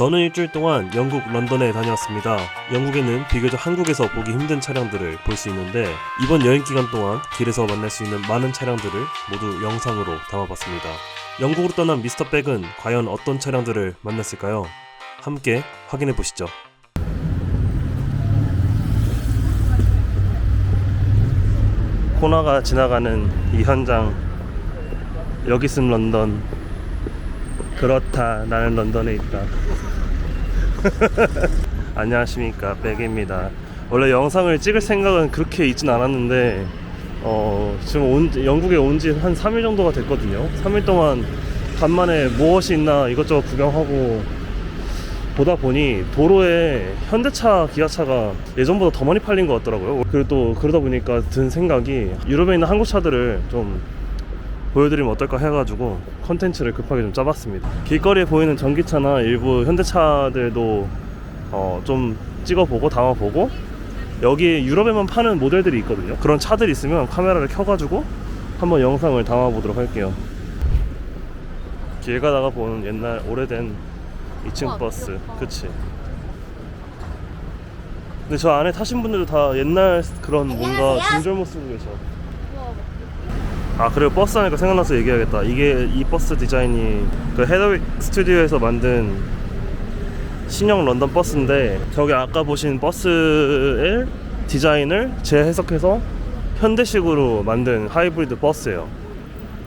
저는 일주일 동안 영국 런던에 다녀왔습니다. 영국에는 비교적 한국에서 보기 힘든 차량들을 볼 수 있는데 이번 여행 기간 동안 길에서 만날 수 있는 많은 차량들을 모두 영상으로 담아봤습니다. 영국으로 떠난 미스터 백은 과연 어떤 차량들을 만났을까요? 함께 확인해 보시죠. 코나가 지나가는 이 현장 여기 있음 런던 그렇다 나는 런던에 있다 안녕하십니까 백입니다 원래 영상을 찍을 생각은 그렇게 있진 않았는데 어 지금 온, 영국에 온 지 한 3일 정도가 됐거든요 3일 동안 간만에 무엇이 있나 이것저것 구경하고 보다 보니 도로에 현대차, 기아차가 예전보다 더 많이 팔린 것 같더라고요. 그리고 또 그러다 보니까 든 생각이 유럽에 있는 한국 차들을 좀 보여드리면 어떨까 해가지고 컨텐츠를 급하게 좀 짜봤습니다. 길거리에 보이는 전기차나 일부 현대차들도 어, 좀 찍어보고 담아보고 여기 유럽에만 파는 모델들이 있거든요. 그런 차들이 있으면 카메라를 켜가지고 한번 영상을 담아보도록 할게요. 길 가다가 보는 옛날 오래된 2층 우와, 버스 귀엽다. 그치 근데 저 안에 타신 분들도 다 옛날 그런 뭔가 중절모 쓰고 계셔 아 그리고 버스 하니까 생각나서 얘기해야겠다. 이게 이 버스 디자인이 그 헤더윅 스튜디오에서 만든 신형 런던 버스인데 저기 아까 보신 버스의 디자인을 재해석해서 현대식으로 만든 하이브리드 버스예요.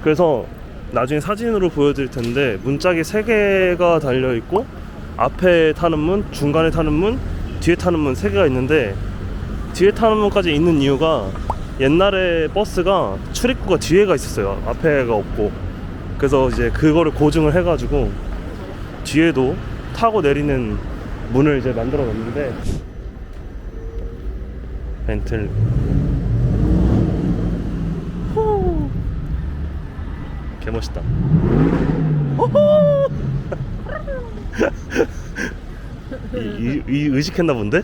그래서 나중에 사진으로 보여드릴 텐데 문짝이 3개가 달려있고 앞에 타는 문, 중간에 타는 문, 뒤에 타는 문 3개가 있는데 뒤에 타는 문까지 있는 이유가 옛날에 버스가 출입구가 뒤에가 있었어요. 앞에가 없고. 그래서 이제 그거를 고증을 해가지고 뒤에도 타고 내리는 문을 이제 만들어 놨는데 벤틀리 개멋있다. 이, 이, 이 의식했나 본데?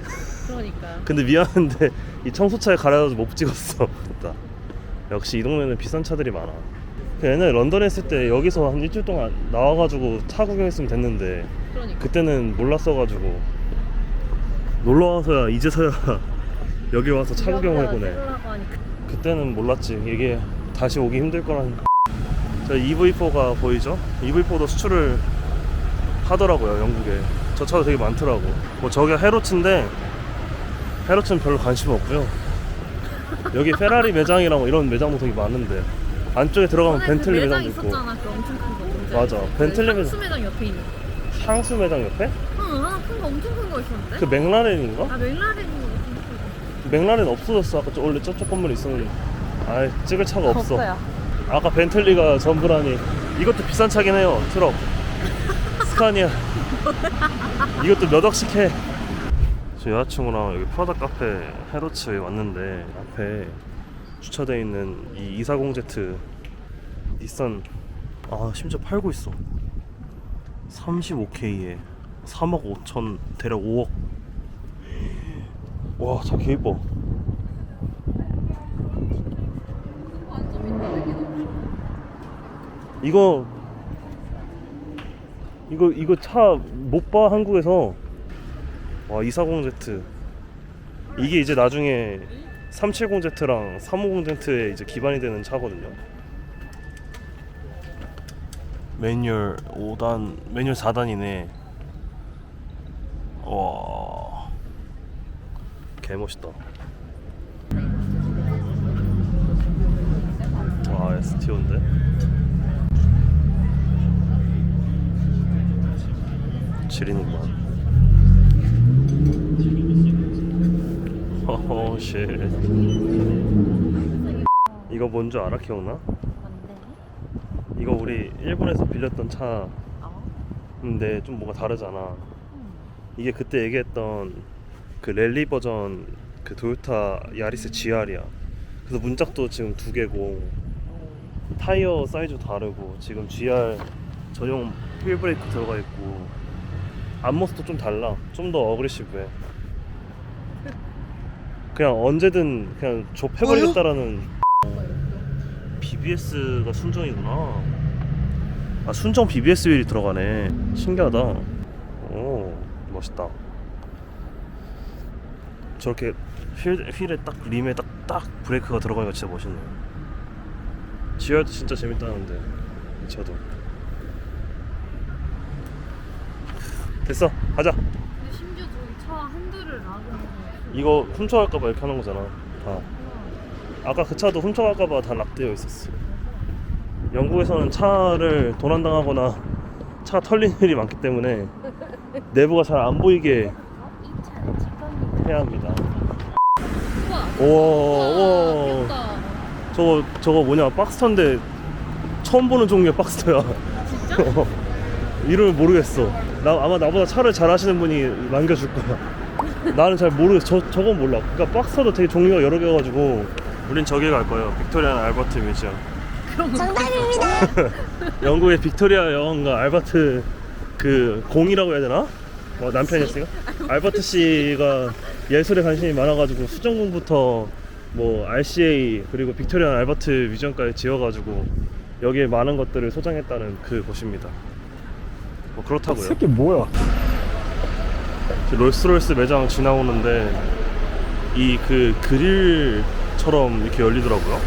근데 미안한데 이 청소차에 가려서 못 찍었어. 됐다 역시 이 동네는 비싼 차들이 많아. 그 옛날에 런던에 있을 때 여기서 한 일주일 동안 나와가지고 차 구경했으면 됐는데 그러니까. 그때는 몰랐어가지고. 놀러와서야 이제서야 여기 와서 차 구경을 해보네. 그때는 몰랐지. 이게 다시 오기 힘들 거라니까 저 EV4가 보이죠? EV4도 수출을 하더라고요 영국에. 저 차도 되게 많더라고. 뭐 저게 헤로츠인데 헤로츠는 별로 관심 없고요. 여기 페라리 매장이랑 뭐 이런 매장도 되게 많은데 안쪽에 들어가면 그 벤틀리 매장 매장도 있고. 있었잖아 그 엄청 큰 거 뭔지 맞아. 알지? 벤틀리 그 매장. 향수 매장 옆에 있는 거. 향수 매장 옆에? 응 하나 큰 거 엄청 큰 거 있었는데? 그 맥라렌인가? 아 맥라렌인 거 같은데 맥라렌 없어졌어. 아까 저 원래 저쪽 건물에 있었는데. 아 찍을 차가 없어. 아까 벤틀리가 전부라니. 이것도 비싼 차긴 해요. 트럭. 스카니아. 이것도 몇 억씩 해 지금 여자친구랑 여기 프라다 카페 헤로츠에 왔는데 앞에 주차되어 있는 이 240Z 닛산 아 심지어 팔고 있어. 35K에 3억 5천 대략 5억. 와차 개이뻐. 이거 이거 이거 차 못 봐 한국에서 와 240Z 이게 이제 나중에 370Z랑 350Z에 이제 기반이 되는 차거든요. 매뉴얼 5단 매뉴얼 4단이네. 와 개 멋있다. 와 STO인데. 지리는구만. 허허 쉣. 이거 뭔 줄 알아? 기억나? 뭔데? 이거 우리 일본에서 빌렸던 어? 차인데 좀 뭔가 다르잖아. 이게 그때 얘기했던 그 랠리 버전 그 도요타 야리스 GR이야. 그래서 문짝도 지금 두 개고 타이어 사이즈 다르고 지금 GR 전용 휠 브레이크 들어가 있고 앞모습도 좀 달라. 좀 더 어그레시브해. 그냥 언제든 그냥 좁혀버리겠다라는 BBS가 순정이구나. 아 순정 BBS 휠이 들어가네. 신기하다. 오오 멋있다 저렇게 휠, 휠에 딱 림에 딱, 딱 브레이크가 들어가니까 진짜 멋있네요 GR도 진짜 재밌다는데 이 차도 됐어. 가자. 근데 심지어 저기 차 핸들을 락은 이거 훔쳐갈까봐 이렇게 하는 거잖아. 다 아까 그 차도 훔쳐갈까봐 다 락되어 있었어. 영국에서는 차를 도난당하거나 차 털린 일이 많기 때문에 내부가 잘 안 보이게 이 차는 직관이 해야 합니다. 우와. 우와 우와 귀엽다. 저거 저거 뭐냐. 박스터인데 처음 보는 종류의 박스터야. 진짜? 이름을 모르겠어 나 아마 나보다 차를 잘 아시는 분이 남겨줄 거야. 나는 잘 모르겠어. 저, 저건 몰라. 그러니까 박스터도 되게 종류가 여러 개 가지고. 우린 저기 갈 거예요. 빅토리아 알버트 뮤지엄. 영국의 빅토리아 여왕과 알버트 그 공이라고 해야 되나? 어, 남편이었으니까? 알버트 씨가 예술에 관심이 많아가지고 수정궁부터 뭐 RCA 그리고 빅토리아 알버트 뮤지엄까지 지어가지고 여기에 많은 것들을 소장했다는 그 곳입니다. 뭐 그렇다고요. 새끼 뭐야? 지금 롤스로이스 매장 지나오는데 이 그 그릴처럼 이렇게 열리더라고요.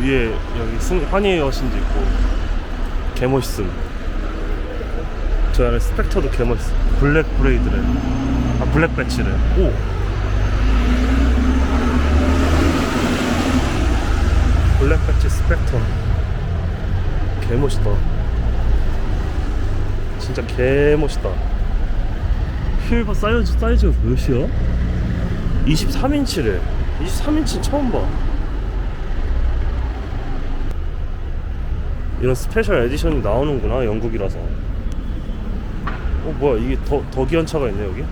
위에 여기 승, 환희의 여신도 있고 개 멋있음. 저 안에 스펙터도 개 멋있어. 블랙 브레이드래. 아 블랙 배치래. 오. 블랙 배치 스펙터. 개 멋있다. 진짜 개 멋있다. 휠바 사이즈 사이즈가 몇이야? 23인치래. 23인치 처음 봐. 이런 스페셜 에디션이 나오는구나 영국이라서. 어 뭐야 이게 더 더 귀한 차가 있네 여기.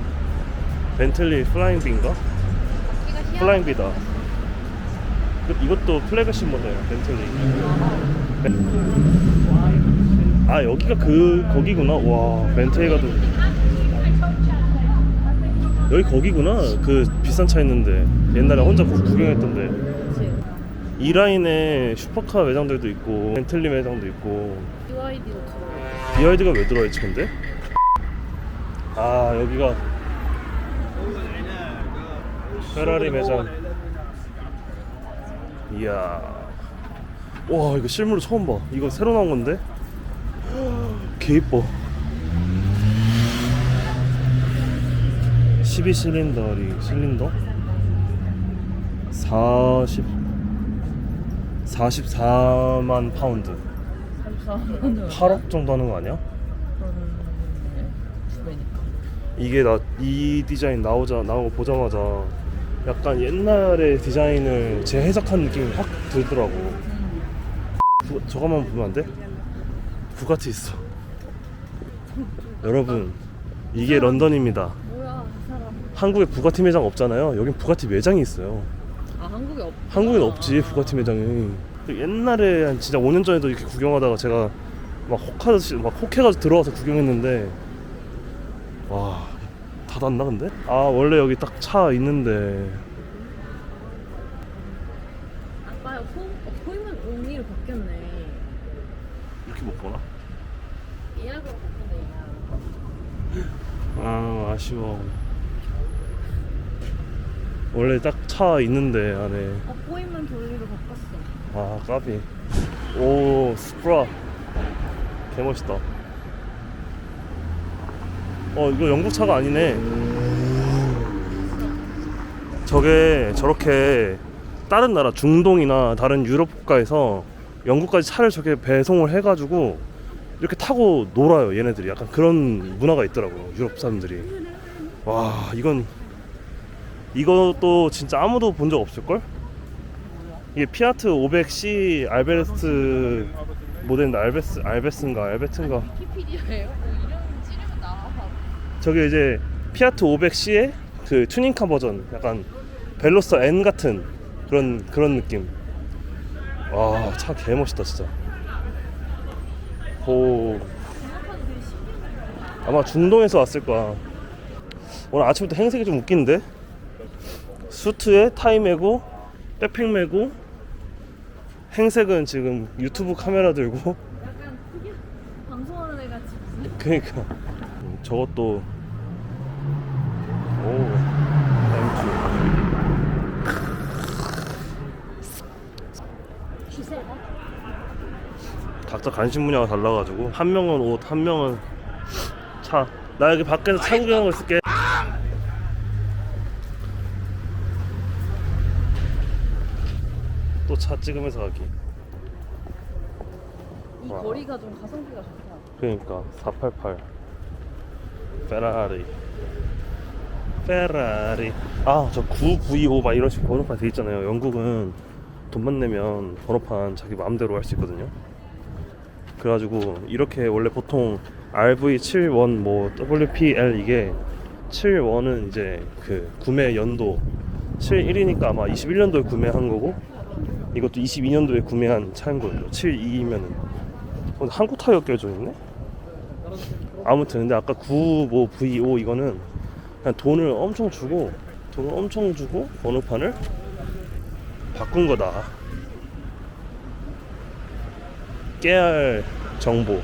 벤틀리 플라잉비인가? 플라잉비다. 그- 이것도 플래그십 모델 벤틀리. 아 여기가 그 거기구나. 와또 여기 거기구나. 그 비싼 차 있는데. 옛날에 혼자 구- 구경했던데. 이 라인에 슈퍼카 매장들도 있고 벤틀리 매장도 있고. BYD도 들어요 BID가 왜 들어있지 근데? 아 여기가 페라리 매장. 이야. 와 이거 실물로 처음 봐. 이거 새로 나온 건데 개 이뻐 12실린더리 실린더 40 44만 파운드 34만 8억 정도 하는 거 아니야? 이게 나 이 디자인 나오자 나오고 보자마자 약간 옛날의 디자인을 재해석한 느낌이 확 들더라고. 부, 저거만 보면 안 돼? 부가티 있어. 여러분 이게 런던입니다. 뭐야 이 사람 한국에 부가티 매장 없잖아요. 여긴 부가티 매장이 있어요. 아 한국에 없 한국엔 없지 부가티 매장이. 옛날에 한 진짜 5년 전에도 이렇게 구경하다가 제가 막 혹하듯이 막 혹해가지고 들어와서 구경했는데 와 닫았나 근데? 아 원래 여기 딱 차 있는데 아빠야 포 포인트 의미를 바뀌었네 이렇게 못 보나? 아 아쉬워. 원래 딱 차 있는데 안에 어 포인트 돌리로 바꿨어 아 까비. 오 스프라 개 멋있다. 어 이거 영국 차가 아니네. 저게 저렇게 다른 나라 중동이나 다른 유럽 국가에서 영국까지 차를 저렇게 배송을 해가지고 이렇게 타고 놀아요 얘네들이. 약간 그런 문화가 있더라고 유럽 사람들이. 와 이건 이것도 진짜 아무도 본 적 없을걸? 이게 피아트 500C 알베르트 모델인데 알베스 알베스인가 알베트인가? 위키피디아예요? 뭐 이름 찌르면 나와 저게 이제 피아트 500C의 그 튜닝카 버전 약간 벨로스터 N 같은 그런 그런 느낌. 와 차 개 멋있다 진짜 오. 아마 중동에서 왔을 거야. 오늘 아침부터 행색이 좀 웃긴데? 수트에 타이 메고 백팩 메고 행색은 지금 유튜브 카메라 들고. 약간 크게 방송하는 애 같이 무슨 그러니까. 음, 저것도. 오 엠주 기세가? 각자 관심 분야가 달라가지고 한 명은 옷, 한 명은 차. 나 여기 밖에서 차 구경하고 있을게. 또 차 찍으면서 가기. 이 와. 거리가 좀 가성비가 좋다. 그러니까 488 페라리 페라리 아 저 995 막 이런 식으로 번호판 돼 있잖아요 영국은 돈만 내면 번호판 자기 마음대로 할 수 있거든요 그래가지고 이렇게 원래 보통 RV71 뭐 WPL 이게 71은 이제 그 구매 연도 71이니까 아마 21년도에 구매한 거고 이것도 22년도에 구매한 차인 거예요. 72이면은. 어, 한국 타이어 껴져 있네? 아무튼 근데 아까 95 V5 이거는 그냥 돈을 엄청 주고 돈을 엄청 주고 번호판을 바꾼 거다 깨알 정보